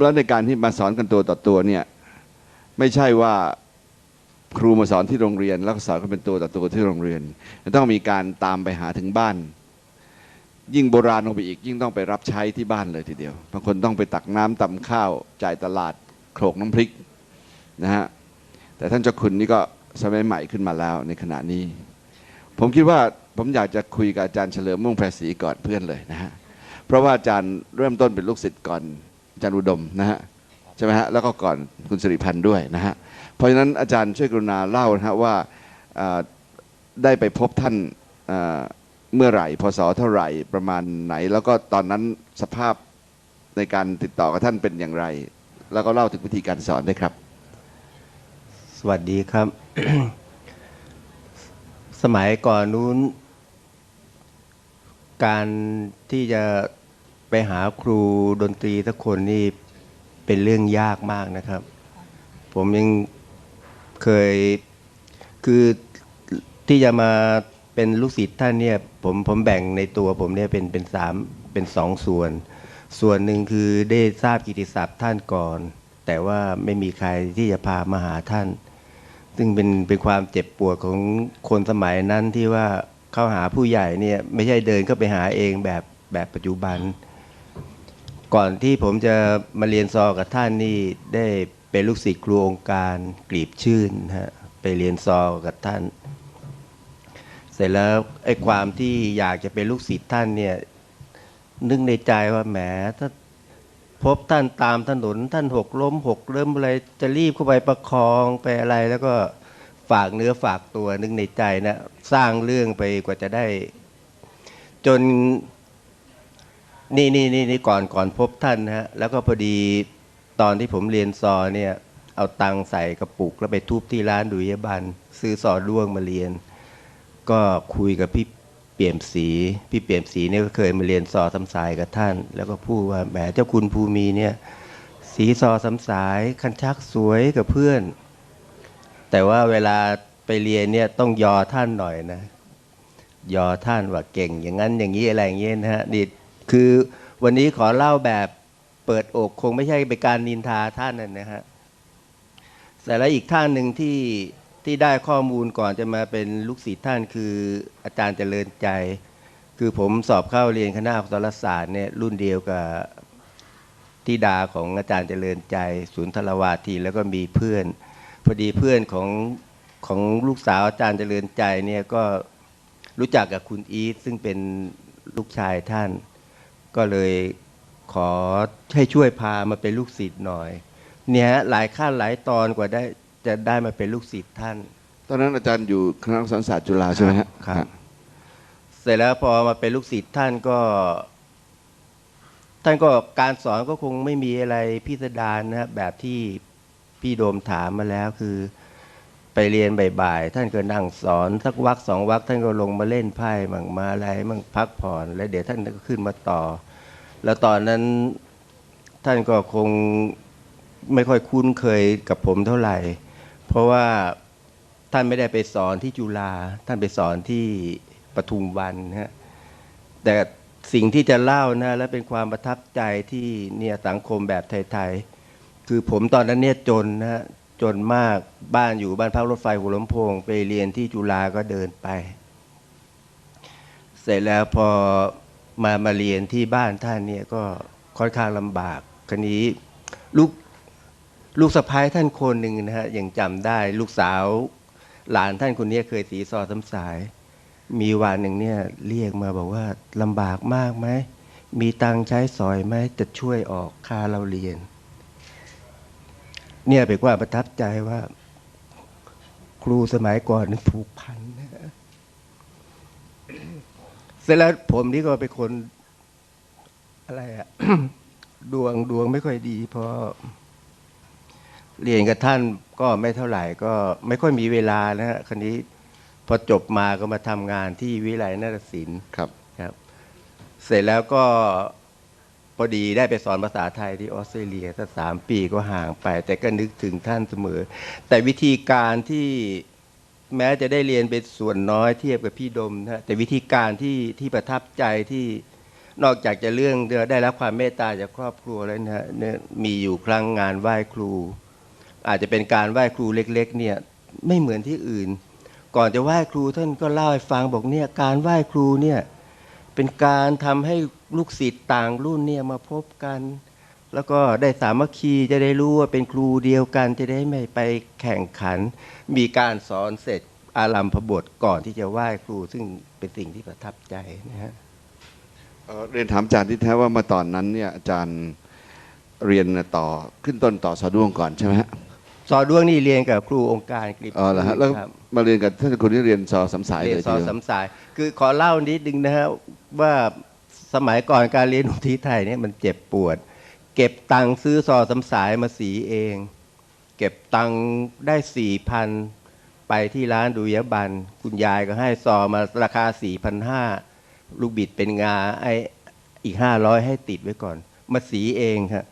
แล้วในการที่มาสอนกันตัวต่อตัวเนี่ยไม่ใช่ว่าครูมาสอนที่โรงเรียน แล้วก็สอนกันเป็นตัวต่อตัวที่โรงเรียนต้องมีการตามไปหาถึงบ้าน ยิ่งโบราณลงไปอีก ยิ่งต้องไปรับใช้ที่บ้านเลยทีเดียวบางคนต้องไปตักน้ำตำข้าว จ่ายตลาดโขลกน้ำพริกนะฮะแต่ท่านเจ้าคุณนี่ก็สมัยใหม่ขึ้นมาแล้วในขณะนี้ ผมคิดว่าผมอยากจะคุยกับอาจารย์เฉลิมม่วงแพรศรีก่อนเพื่อนเลยนะฮะเพราะว่าอาจารย์เริ่มต้นเป็นลูกศิษย์ก่อน อาจารย์อุดมนะฮะใช่ไหมฮะแล้วก็ก่อนคุณสิริพันธ์ด้วยนะฮะเพราะฉะนั้นอาจารย์ช่วยกรุณาเล่านะฮะว่าได้ไปพบท่านเมื่อไหร่พศเท่าไหร่ประมาณไหน แล้วก็ตอนนั้นสภาพในการติดต่อกับท่านเป็นอย่างไร แล้วก็เล่าถึงวิธีการสอนด้วยครับ สวัสดีครับ สมัยก่อนนู้น การที่จะ ไปหาครูดนตรีสักคนนี่เป็นเรื่องยากมากนะครับ ผมยังเคยคือที่จะมาเป็นลูกศิษย์ท่านเนี่ยผมผมแบ่งในตัวผมเนี่ยเป็นเป็นสามเป็นสองส่วน ส่วนหนึ่งคือได้ทราบกิตติศัพท์ท่านก่อน แต่ว่าไม่มีใครที่จะพามาหาท่าน ซึ่งเป็นเป็นความเจ็บปวดของคนสมัยนั้นที่ว่าเข้าหาผู้ใหญ่เนี่ยไม่ใช่เดินเข้าไปหาเองแบบแบบปัจจุบัน ก่อนที่ผมจะมาเรียนซอกับท่านนี่ได้เป็นลูกศิษย์ครูองค์การกลีบชื่นนะฮะไปเรียนซอกับท่าน เสร็จแล้วไอ้ความที่อยากจะเป็นลูกศิษย์ท่านเนี่ยนึกในใจว่าแหมถ้าพบท่านตามถนนท่านหกล้มหกเริ่มอะไรจะรีบเข้าไปประคองไปอะไร แล้วก็ฝากเนื้อฝากตัวนึกในใจนะสร้างเรื่องไปกว่าจะได้ จน นี่นี่นี่นี่ก่อนก่อนพบท่านนะฮะแล้วก็พอดีตอนที่ผมเรียนซอเนี่ยเอาตังใส่กระปุกแล้วไปทุบที่ร้านดุยบันซื้อซอด้วงมาเรียน ก็คุยกับพี่เปี่ยมศรีพี่เปี่ยมศรีเนี่ยก็เคยมาเรียนซอสำสายกับท่าน แล้วก็พูดว่าแหมเจ้าคุณภูมีเนี่ยสีซอสำสายคันชักสวยกับเพื่อน แต่ว่าเวลาไปเรียนเนี่ยต้องยอท่านหน่อยนะ ยอท่านว่าเก่งอย่างนั้นอย่างนี้อะไรอย่างเงี้ยนะฮะนี่ คือวันนี้ขอเล่าแบบเปิดอกคงไม่ใช่เป็นการนินทาท่านนะฮะแต่แล้วอีกท่านหนึ่งที่ที่ได้ข้อมูลก่อนจะมาเป็นลูกศิษย์ท่านคืออาจารย์เจริญใจ คือผมสอบเข้าเรียนคณะอักษรศาสตร์เนี่ยรุ่นเดียวกับทิดาของอาจารย์เจริญใจ ศูนย์ทรวาทีแล้วก็มีเพื่อน พอดีเพื่อนของของลูกสาวอาจารย์เจริญใจเนี่ยก็รู้จักกับคุณอีทซึ่งเป็นลูกชายท่าน ก็เลยขอให้ช่วยพามาเป็นลูกศิษย์หน่อย เนี่ยฮะหลายขั้นหลายตอนกว่าได้จะได้มาเป็นลูกศิษย์ท่าน ตอนนั้นอาจารย์อยู่คณะสอนศาสตร์จุฬาใช่ไหมฮะครับ เสร็จแล้วพอมาเป็นลูกศิษย์ท่านก็ ท่านก็การสอนก็คงไม่มีอะไรพิสดารนะครับแบบที่พี่โดมถามมาแล้วคือ ไปเรียนบ่ายๆท่านก็นั่งสอนสักวักสองวักท่านก็ลงมาเล่นไพ่มั่งมาอะไรมั่งพักผ่อน แล้วเดี๋ยวท่านก็ขึ้นมาต่อ แล้วตอนนั้นท่านก็คงไม่ค่อยคุ้นเคยกับผมเท่าไหร่ เพราะว่าท่านไม่ได้ไปสอนที่จุฬาท่านไปสอนที่ปทุมวันนะฮะแต่สิ่งที่จะเล่านะและเป็นความประทับใจที่เนี่ยสังคมแบบไทยๆคือผมตอนนั้นเนี่ยจนนะฮะ จนมากบ้านอยู่บ้านพักรถไฟหัวลำโพง ไปเรียนที่จุฬาก็เดินไป เสร็จแล้วพอมามาเรียนที่บ้านท่านเนี่ยก็ค่อนข้างลำบากคันนี้ลูกลูกสะพ้ายท่านคนหนึ่งนะฮะยังจำได้ลูกสาว หลานท่านคนนี้เคยสีซอสำสาย มีวันหนึ่งเนี่ยเรียกมาบอกว่าลำบากมากไหมมีตังใช้สอยไหมจะช่วยออกค่าเราเรียน เนี่ยเป็นความประทับใจว่า ครูสมัยก่อนนั้นผูกพันนะฮะเสร็จแล้วผมนี่ก็เป็นคน อะไรอะดวงดวงไม่ค่อยดีเพราะเรียนกับท่านก็ไม่เท่าไหร่ ก็ไม่ค่อยมีเวลานะฮะคันนี้พอจบมาก็มาทำงานที่วิไลนาฏศิลป์ครับครับ เสร็จแล้วก็พ อดีได้ไปสอนภาษาไทยที่ออสเตรเลียสักสามปีก็ห่างไป แต่ก็นึกถึงท่านเสมอ แต่วิธีการที่แม้จะได้เรียนเป็นส่วนน้อยเทียบกับพี่ดมนะฮะแต่วิธีการที่ที่ประทับใจที่นอกจากจะเรื่องได้รับความเมตตาจากครอบครัวแล้วนะฮะเนี่ยมีอยู่ครั้งงานไหว้ครู อาจจะเป็นการไหว้ครูเล็ก ๆ เนี่ยไม่เหมือนที่อื่น ก่อนจะไหว้ครูท่านก็เล่าให้ฟังบอกเนี่ยการไหว้ครูเนี่ยเป็นการทำให้ ลูกศิษย์ต่างรุ่นเนี่ยมาพบกัน แล้วก็ได้สามัคคีจะได้รู้ว่าเป็นครูเดียวกันจะได้ไม่ไปแข่งขัน มีการสอนเสร็จอารัมพบทก่อนที่จะไหว้ครูซึ่งเป็นสิ่งที่ประทับใจนะฮะเอ่อเรียนถามอาจารย์ที่แท้ว่าเมื่อตอนนั้นเนี่ยอาจารย์เรียนต่อขึ้นต้นต่อสอด้วงก่อนใช่ไหมฮะสอนด้วงนี่เรียนกับครูองค์การกฤษอ๋อเหรอฮะแล้วครับมาเรียนกับท่านคนที่เรียนสอสำสายเรียเลนยสอนทีเดียวสำสาย คือขอเล่านิดนึงนะฮะว่า สมัยก่อนการเรียนดนตรีไทยเนี่ยมันเจ็บปวด เก็บตังค์ซื้อซอสำสายมาสีเอง เก็บตังค์ได้สี่พันไปที่ร้านดุยบัน คุณยายก็ให้ซอมาราคาสี่พันห้าลูกบิดเป็นงาไออีกห้าร้อยให้ติดไว้ก่อน มาสีเองครับ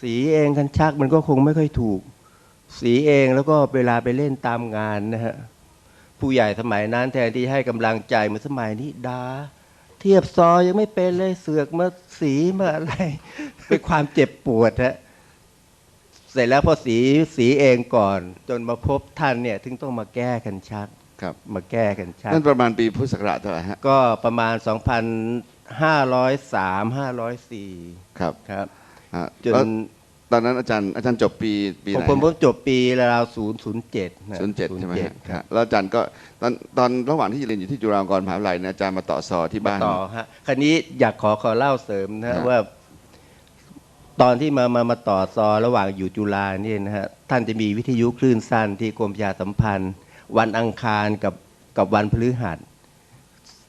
สีเองคันชักมันก็คงไม่ค่อยถูก สีเองแล้วก็เวลาไปเล่นตามงานนะฮะผู้ใหญ่สมัยนั้นแทนที่ให้กำลังใจเหมือนสมัยนี้ดา เทียบซอยังไม่เป็นเลยเสือกมาสีมาอะไรเป็นความเจ็บปวดฮะเสร็จแล้วพอสีสีเองก่อน จนมาพบท่านเนี่ยถึงต้องมาแก้กันชักครับมาแก้กันชักนั่นประมาณปีพุทธศักราชเท่าไหร่ฮะก็ประมาณ 2,503 504 ครับครับอะจแล้วน ตอนนั้นอาจารย์อาจารย์จบปีปีผมไหนผมฮะผมจบปีราวๆ007ศูนย์เจ็ดใช่ไหมฮะครับแล้วอาจารย์ก็ตอนตอนระหว่างที่เรียนอยู่ที่จุฬาลงกรณ์มหาวิทยาลัยเนี่ยอาจารย์มาต่อซอที่บ้าน ต่อฮะคันนี้อยากขอขอเล่าเสริมนะครัฮะบว่า ตอนที่มามามาต่อซอระหว่างอยู่จุฬาเนี่ยนะฮะท่านจะมีวิทยุคลื่นสั้นที่กรมประชาสัมพันธ์ วันอังคารกับกับวันพฤหัส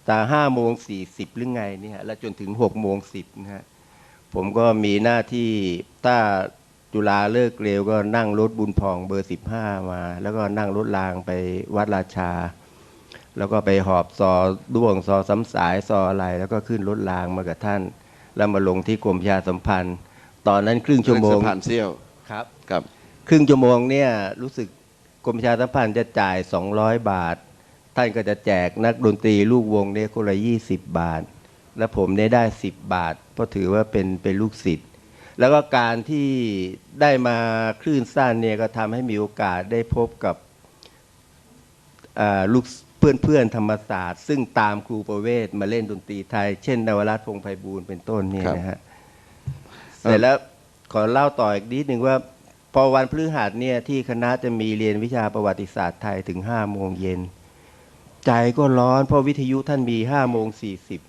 ตาห้าโมงสี่สิบหรือไงเนี่ยฮะแล้วจนถึงหกโมงสิบนะฮะ ผมก็มีหน้าที่ถ้าจุฬาเลิกเร็วก็นั่งรถบุญพองเบอร์สิบห้ามา แล้วก็นั่งรถรางไปวัดราชา แล้วก็ไปหอบซอด้วงซอสำสายซออะไร แล้วก็ขึ้นรถรางมากับท่าน แล้วมาลงที่กรมประชาสัมพันธ์ ตอนนั้นครึ่งชั่วโมงผ่านเซี่ยวครับกับ ครึ่งชั่วโมงเนี่ยรู้สึกกรมประชาสัมพันธ์จะจ่าย 200 บาท ท่านก็จะแจกนักดนตรีลูกวงเนี่ยคนละ20 บาท แล้วผมเนี่ยได้10บาท เพราะถือว่าเป็นเป็นลูกศิษย์แล้วก็การที่ได้มาคลื่นสั้นเนี่ยก็ทำให้มีโอกาสได้พบกับอ่าลูกเพื่อนเพื่อนๆธรรมศาสตร์ ซึ่งตามครูประเวศมาเล่นดนตรีไทย เช่นนวรัตน์พงษ์ไพบูลย์เป็นต้นเนี่ยนะฮะเสร็จแล้วขอเล่าต่ออีกนิดหนึ่งว่า พอวันพฤหัสเนี่ยที่คณะจะมีเรียนวิชาประวัติศาสตร์ไทยถึงห้าโมงเย็น ใจก็ร้อนเพราะวิทยุท่านมีห้าโมงสี่สิบ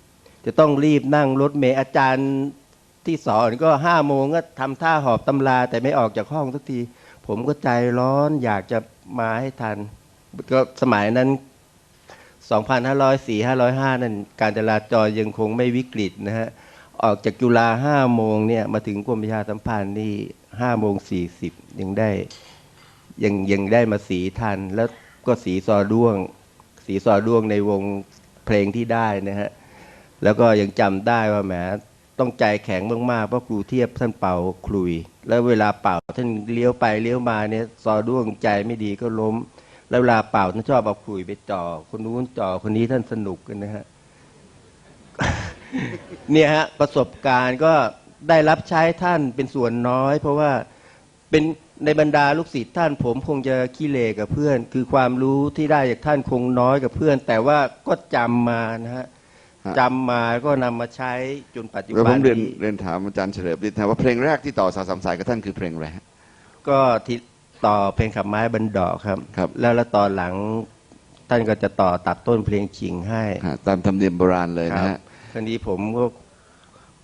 จะต้องรีบนั่งรถเมล์อาจารย์ที่สอนก็ห้าโมงก็ทำท่าหอบตำรา แต่ไม่ออกจากห้องสักที ผมก็ใจร้อนอยากจะมาให้ทัน ก็สมัยนั้น 2,504 505 นั่นการจราจรยังคงไม่วิกฤตนะฮะ ออกจากจุฬาห้าโมงเนี่ยมาถึงกรมประชาสัมพันธ์นี่ห้าโมงสี่สิบยังได้ยังยังได้มาสีทัน แล้วก็สีซอด้วง สีซอด้วงในวงเพลงที่ได้นะฮะ แล้วก็ยังจำได้ว่าแหมต้องใจแข็งมากๆเพราะครูเทียบท่านเป่าคลุย แล้วเวลาเป่าท่านเลี้ยวไปเลี้ยวมาเนี่ยซอด้วงใจไม่ดีก็ล้ม แล้วเวลาเป่าท่านชอบเอาคลุยไปจ่อคนนู้นจ่อคนนี้ท่านสนุกกันนะฮะเนี่ยฮะประสบการณ์ก็ได้รับใช้ท่านเป็นส่วนน้อย เพราะว่าเป็นในบรรดาลูกศิษย์ท่านผมคงจะขี้เลกับเพื่อน คือความรู้ที่ได้จากท่านคงน้อยกับเพื่อน แต่ว่าก็จำมานะฮะ จำมาก็นำมาใช้จนปัจจุแล้วผบันมเรียนนี้เรียนถามอาจารย์เฉลิมดินะว่าเพลงแรกที่ต่อสาวสามสายกับท่านคือเพลงอะไรฮะ ก็ที่ต่อเพลงขับไม้บันดอกครับ ครับ แล้วแล้วตอนหลังท่านก็จะต่อตัดต้นเพลงชิงให้ฮะตามธรรมเนียมโบราณเลยคนะรับฮะคราวนี้ผมก็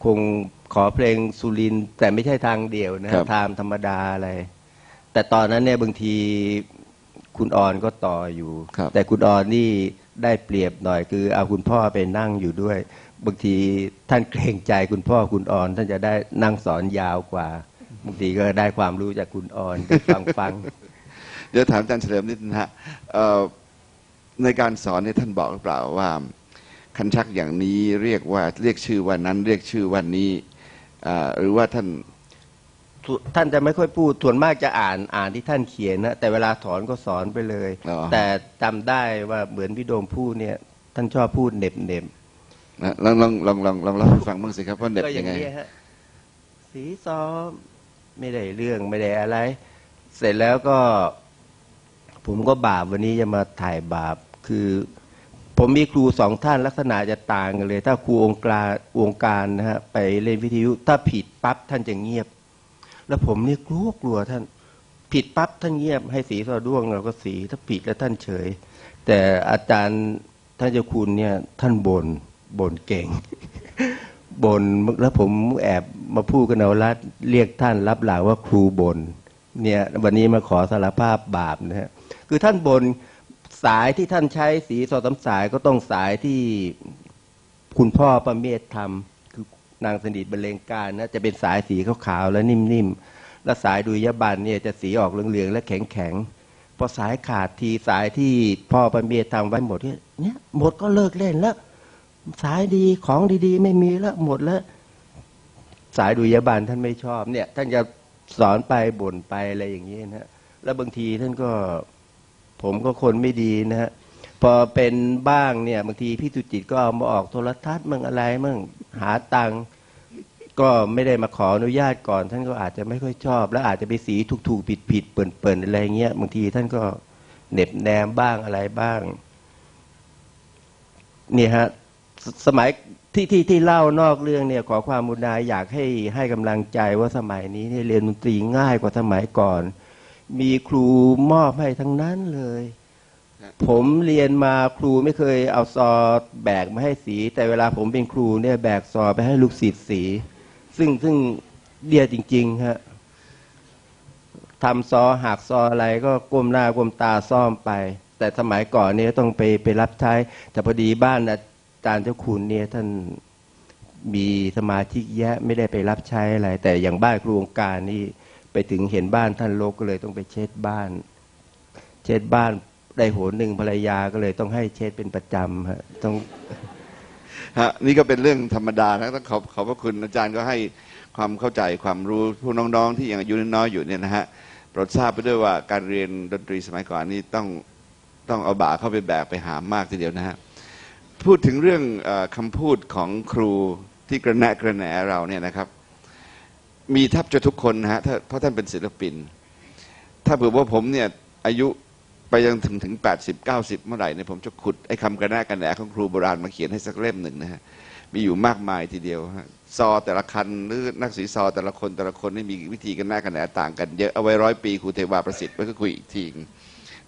คงขอเพลงสุรินทร์แต่ไม่ใช่ทางเดียวนะครัฮะบ ทางธรรมดาอะไร แต่ตอนนั้นเนี่ยบางทีคุณออนก็ต่ออยู่ ครับ แต่คุณออนนี่ ได้เปรียบหน่อยคือเอาคุณพ่อไปนั่งอยู่ด้วย บางทีท่านเกรงใจคุณพ่อคุณออน ท่านจะได้นั่งสอนยาวกว่าบางทีก็ได้ความรู้จากคุณออนฟังฟังเดี๋ยวถามอาจารย์เฉลิมนิดนะฮะในการสอนเนี่ยท่านบอกหรือเปล่าว่า คันชักอย่างนี้เรียกว่าเรียกชื่อว่านั้นเรียกชื่อว่านี้หรือว่าท่าน ท่านจะไม่ค่อยพูดส่วนมากจะอ่านอ่านที่ท่านเขียนนะแต่เวลาสอนก็สอนไปเลย อ๋อ แต่จำได้ว่าเหมือนพี่โดมพูดเนี่ย ท่านชอบพูดเหน็บเน็บนะลองลองลองลองลองเล่าให้ฟังบ้างสิครับว่าเด็ดก็อยัย่างงไง นี้ฮะสีซ้อมไม่ได้เรื่องไม่ได้อะไร เสร็จแล้วก็ ผมก็บาปวันนี้จะมาถ่ายบาปคือ ผมมีครูสองท่านลักษณะจะต่างกันเลย ถ้าครูองค์การองค์การนะฮะไปเล่นวิทยุถ้าผิดปั๊บท่านจะเงียบ แล้วผมนี่กลัวกลัวท่าน ผิดปั๊บท่านเงียบให้สีสอด้วงเราก็สีถ้าผิดแล้วท่านเฉย แต่อาจารย์ท่านเจ้าคุณเนี่ยท่านบน่นบ่นเก่งบนแล้วผมแอบมาพูดกันเอาละเรียกท่านรับหลังว่าครูบนเนี่ยวันนี้มาขอสารภาพบาปนะฮะคือท่านบนสายที่ท่านใช้สีสอสามสายก็ต้องสายที่คุณพ่อประเมศทำ นางสนิทบรรเลงการนะจะเป็นสายสีขาวๆและนิ่มๆแล้วสายดุยยบันเนี่ยจะสีออกเหลืองๆและแข็งๆพอสายขาดทีสายที่พ่อประเมศทำไว้หมดเนี่ยเนี่ยหมดก็เลิกเล่นแล้ว สายดีของดีๆ ไม่มีแล้วหมดแล้ว สายดุยบานท่านไม่ชอบเนี่ย ท่านจะสอนไปบ่นไปอะไรอย่างนี้นะฮะแล้วบางทีท่านก็ผมก็คนไม่ดีนะฮะพอเป็นบ้างเนี่ยบางทีพี่สุจิตก็เอามาออกโทรทัศน์มั่งอะไรมั่ง หาตังค์ก็ไม่ได้มาขออนุญาตก่อน ท่านก็อาจจะไม่ค่อยชอบ แล้วอาจจะไปสีถูกๆผิดๆเปิ่นๆอะไรเงี้ยบางทีท่านก็เหน็บแนมบ้างอะไรบ้างเนี่ยฮะสสมัยที่ที่ที่เล่านอกเรื่องเนี่ยขอความมุนายอยากให้ให้กำลังใจว่าสมัยนี้เนี่ยเรียนดนตรีง่ายกว่าสมัยก่อน มีครูมอบให้ทั้งนั้นเลย ผมเรียนมาครูไม่เคยเอาซอแบกมาให้สี แต่เวลาผมเป็นครูเนี่ยแบกซอไปให้ลูกศิษย์สี ซึ่งซึ่งเดียจริงๆฮะทำซอหักซออะไรก็ก้มหน้าก้มตาซ่อมไป แต่สมัยก่อนเนี่ยต้องไปไปรับใช้ แต่พอดีบ้านอาจารย์เจ้าคุณเนี่ยท่านมีสมาธิแยะไม่ได้ไปรับใช้อะไร แต่อย่างบ้านครูองการนี่ไปถึงเห็นบ้านท่านโลกก็เลยต้องไปเช็ดบ้าน เช็ดบ้าน ได้โหนหนึ่งภรรยาก็เลยต้องให้เช็ดเป็นประจำฮะต้องฮะนี่ก็เป็นเรื่องธรรมดานะต้องขอบขอบพระคุณอาจารย์ก็ให้ความเข้าใจความรู้ผู้น้องๆ ที่ยังอายุน้อยอยู่เนี่ยนะฮะโปรดทราบไปด้วยว่าการเรียนดนตรีสมัยก่อนนี่ต้องต้องเอาบ่าเข้าไปแบกไปหามากทีเดียวนะฮะพูดถึงเรื่องอคำพูดของครูที่กระแนะกระแหนเราเนี่ยนะครับ มีแทบจะทุกคนนะฮะเพราะท่านเป็นศิลปิน ถ้าเผื่อว่าผมเนี่ยอายุ ไปยังถึงถึงแปดสิบเก้าสิบเมื่อไหร่เนี่ยผมจะขุดไอ้คำกระแนะกระแหนของครูโบราณมาเขียนให้สักเล่มหนึ่งนะฮะมีอยู่มากมายทีเดียวฮะซอแต่ละคันหรือนักศีซอแต่ละคนแต่ละคนนี่มีวิธีกันแน่กันแหนต่างกันเยอะเอาไว้ร้อยปีครูเทวาประสิทธิ์ไว้ก็คุยอีกที